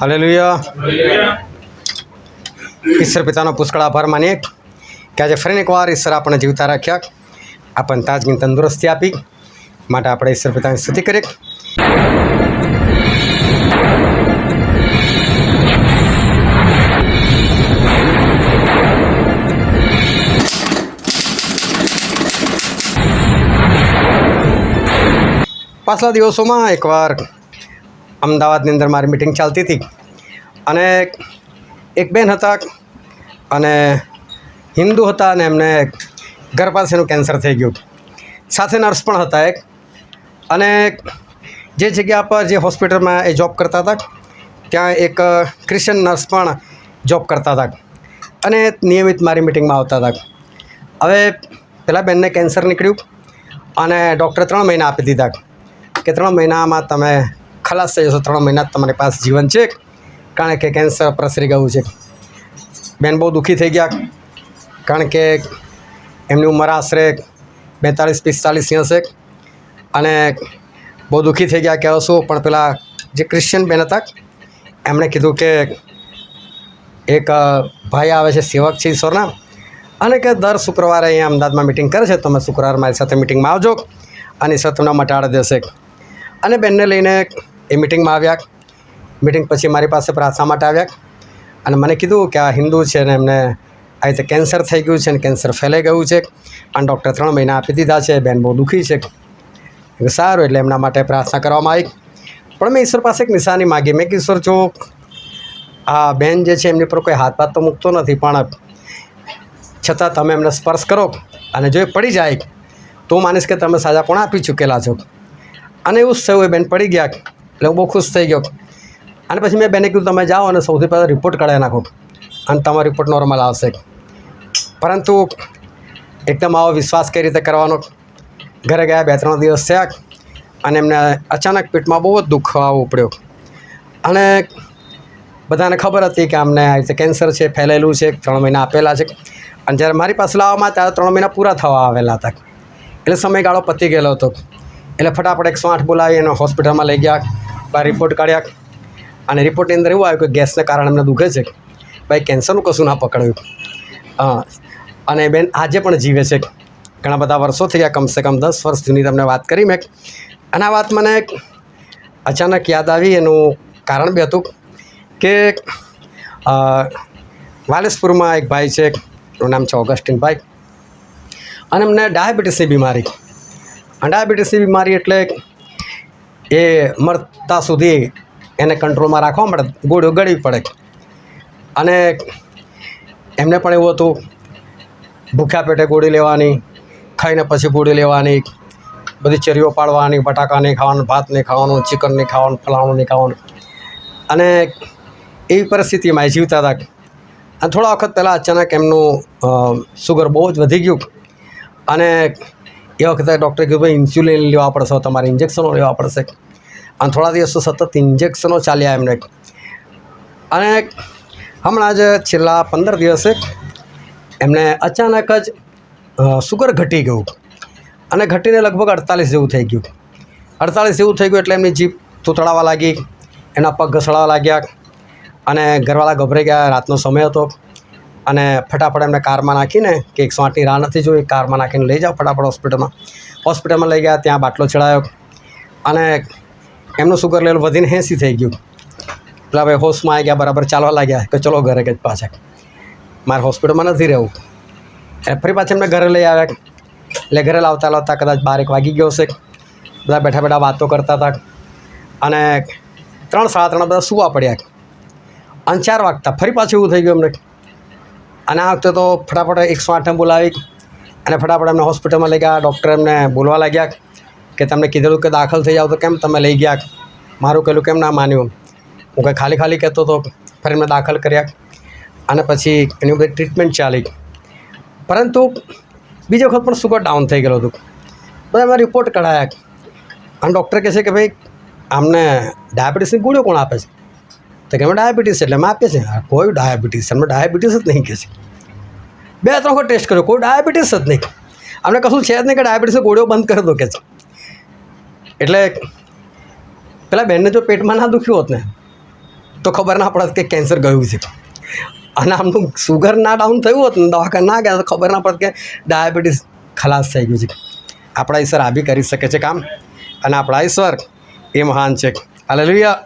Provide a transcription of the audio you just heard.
Hallelujah. ઈશ્વર પિતાનો પુષ્કળ આભાર માનીએ કે આજે ફરીને એકવાર ઈશ્વર આપણને જીવતા રાખ્યા. આપણને તાજગી તંદુરસ્તી આપી. માટે આપણે ઈશ્વર પિતાની સ્તુતિ કરીએ. પાછલા દિવસોમાં એકવાર અમદાવાદની અંદર મારી મિટિંગ ચાલતી હતી. અને એક બેન હતા અને હિન્દુ હતા અને એમને ઘર પાસેનું કેન્સર થઈ ગયું. સાથે નર્સ પણ હતા એક. અને જે જગ્યા પર જે હોસ્પિટલમાં એ જોબ કરતા હતા, ત્યાં એક ક્રિશ્ચન નર્સ પણ જોબ કરતા હતા. અને નિયમિત મારી મિટિંગમાં આવતા હતા. હવે પહેલાં બેનને કેન્સર નીકળ્યું અને ડૉક્ટરે ત્રણ મહિના આપી દીધા. કે ત્રણ મહિનામાં તમે ખલાસ થઈ જશો ત્રણ મહિના તમારી પાસે જીવન છે. કારણ કે કેન્સર પ્રસરી ગયું છે. બેન બહુ દુઃખી થઈ ગયા. કારણ કે એમની ઉંમર આશરે બેતાળીસ પિસ્તાળીસની હશે અને બહુ દુઃખી થઈ ગયા કે હશું પણ પેલા જે ક્રિશ્ચિયન બેન હતા, એમણે કીધું કે એક ભાઈ આવે છે સેવક છે ઈશ્વરના. અને કે દર શુક્રવારે અહીંયા અમદાવાદમાં મિટિંગ કરે છે, તમે શુક્રવાર મારી સાથે મિટિંગમાં આવજો. અને ઈશ્વર તમને મટાડી દેશે. અને બેનને લઈને એ મિટિંગમાં આવ્યા. મિટિંગ પછી મારી પાસે પ્રાર્થના માટે આવ્યા. અને મને કીધું કે આ હિન્દુ છે ને એમને આ રીતે કેન્સર થઈ ગયું છે ને કેન્સર ફેલાઈ ગયું છે. અને ડૉક્ટર ત્રણ મહિના આપી દીધા છે, બેન બહુ દુઃખી છે. સારું, એટલે એમના માટે પ્રાર્થના કરવામાં આવી. પણ મેં ઈશ્વર પાસે એક નિશાની માગી. મેં કે ઈશ્વર, જો આ બેન જે છે એમની પર કોઈ હાથ પાત તો મૂકતો નથી, પણ છતાં તમે એમને સ્પર્શ કરો અને જો એ પડી જાય, તો માનીશ કે તમે સાજા પણ આપી ચૂકેલા છો. અને એવું જ થયું, એ બેન પડી ગયા. એટલે હું બહુ ખુશ થઈ ગયો. અને પછી મેં બેને કીધું, તમે જાઓ અને સૌથી પહેલાં રિપોર્ટ કઢાવી નાખો અને તમારો રિપોર્ટ નોર્મલ આવશે. પરંતુ એકદમ આવો વિશ્વાસ કઈ રીતે કરવાનો? ઘરે ગયા બે ત્રણ દિવસ થયા અને એમને અચાનક પેટમાં બહુ જ દુઃખ આવવું પડ્યો. અને બધાને ખબર હતી કે અમને આ રીતે કેન્સર છે, ફેલાયેલું છે, ત્રણ મહિના આપેલા છે. અને જ્યારે મારી પાસે લાવવામાં ત્યારે ત્રણ મહિના પૂરા થવા આવેલા હતા. એટલે સમયગાળો પતી ગયેલો હતો. એટલે ફટાફટ એકસો આઠ બોલાવી એને હોસ્પિટલમાં લઈ ગયા. બાર રિપોર્ટ કાઢ્યા અને રિપોર્ટની અંદર એવું આવ્યું કે ગેસને કારણે અમને દુખે છે. ભાઈ કેન્સરનું કશું ના પકડ્યું. હા. અને બેન, આજે પણ જીવે છે. ઘણા બધા વર્ષો થઈ ગયા કમસે કમ દસ વર્ષ જૂની તમને વાત કરી મેં. અને આ વાત મને અચાનક યાદ આવી, એનું કારણ બી હતું કે વાલેસપુરમાં એક ભાઈ છે, એનું નામ છે ઓગસ્ટિનભાઈ અને એમને ડાયાબિટીસની બીમારી. ડાયાબિટીસની બીમારી એટલે એ મરતા સુધી એને કંટ્રોલમાં રાખવા માટે ગોળીઓ ગળવી પડે. અને એમને પણ એવું હતું, ભૂખ્યા પેટે ગોળી લેવાની, ખાઈને પછી ગોળી લેવાની, બધી ચેરીઓ પાડવાની, બટાકા નહીં ખાવાનું, ભાત નહીં ખાવાનું, ચિકન નહીં ખાવાનું, ફલાણું નહીં ખાવાનું. અને એવી પરિસ્થિતિમાં એ જીવતા હતા. અને થોડા વખત પહેલાં અચાનક એમનું સુગર બહુ જ વધી ગયું. અને એ વખતે ડૉક્ટરે કીધું, ભાઈ ઇન્સ્યુલિન લેવા પડશે તમારે ઇન્જેક્શનો લેવા પડશે. અને થોડા દિવસો સતત ઇન્જેક્શનો ચાલ્યા એમને. અને હમણાં જ છેલ્લા પંદર દિવસે એમને અચાનક જ સુગર ઘટી ગયું. અને ઘટીને લગભગ અડતાલીસ જેવું થઈ ગયું. અડતાલીસ જેવું થઈ ગયું એટલે એમની જીભ તૂતળાવા લાગી, એના પગ ઘસડાવા લાગ્યા અને ઘરવાળા ગભરાઈ ગયા. રાતનો સમય હતો. અને ફટાફટ એમને કારમાં નાખીને કે એકસો આઠની રાહ નથી જોઈ, કારમાં નાખીને લઈ જાઓ ફટાફટ હોસ્પિટલમાં. હોસ્પિટલમાં લઈ ગયા, ત્યાં બાટલો ચડાયો અને એમનું સુગર લેવલ વધીને એંસી થઈ ગયું. એટલે હવે હોશમાં આવી ગયા, બરાબર ચાલવા લાગ્યા કે ચલો ઘરે કે પાછા. મારે હોસ્પિટલમાં નથી રહેવું. એટલે ફરી પાછા એમને ઘરે લઈ આવ્યા. એટલે ઘરે લાવતા લાવતા કદાચ બાર એક વાગી ગયો હશે. બધા બેઠા બેઠા વાતો કરતા હતા. અને ત્રણ, સાડા ત્રણ બધા સુવા પડ્યા. અને ચાર વાગતા ફરી પાછું એવું થઈ ગયું એમને અને આ વખતે તો ફટાફટ એકસો આઠને બોલાવી અને ફટાફટ એમને હોસ્પિટલમાં લઈ ગયા. ડૉક્ટર એમને બોલવા લાગ્યા કે તમને કીધેલું કે દાખલ થઈ જાઓ તો કેમ તમે લઈ ગયા? મારું કહેલું કેમ ના માન્યું. હું કંઈ ખાલી ખાલી કહેતો હતો ફરી એમને દાખલ કર્યા અને પછી એની બધી ટ્રીટમેન્ટ ચાલી. પરંતુ બીજી વખત પણ સુગર ડાઉન થઈ ગયેલું હતું. બધા એમાં રિપોર્ટ કઢાયા. અને ડૉક્ટર કહે છે કે ભાઈ, આમને ડાયાબિટીસની ગોળીઓ કોણ આપે છે? તો કે ડાયાબિટીસ એટલે એમ આપીએ છીએ કોઈ ડાયાબિટીસ એમને ડાયાબિટીસ જ નહીં કહે છે. બે ત્રણ વખત ટેસ્ટ કર્યો, કોઈ ડાયાબિટીસ જ નહીં. અમને કશું છે જ નહીં કે ડાયાબિટીસ ગોળીઓ બંધ કરી દો કે છે. એટલે પેલા બેનને જો પેટમાં ના દુખ્યું હોત ને, તો ખબર ના પડત કે કેન્સર ગયું છે. અને આમનું સુગર ના ડાઉન થયું હોત ને, દવાખાને ના ગયા, તો ખબર ના પડત કે ડાયાબિટીસ ખલાસ થઈ ગયું છે. આપણા ઈશ્વર આ બી કરી શકે છે કામ. અને આપણા ઈશ્વર એ મહાન છે. હાલેલુયા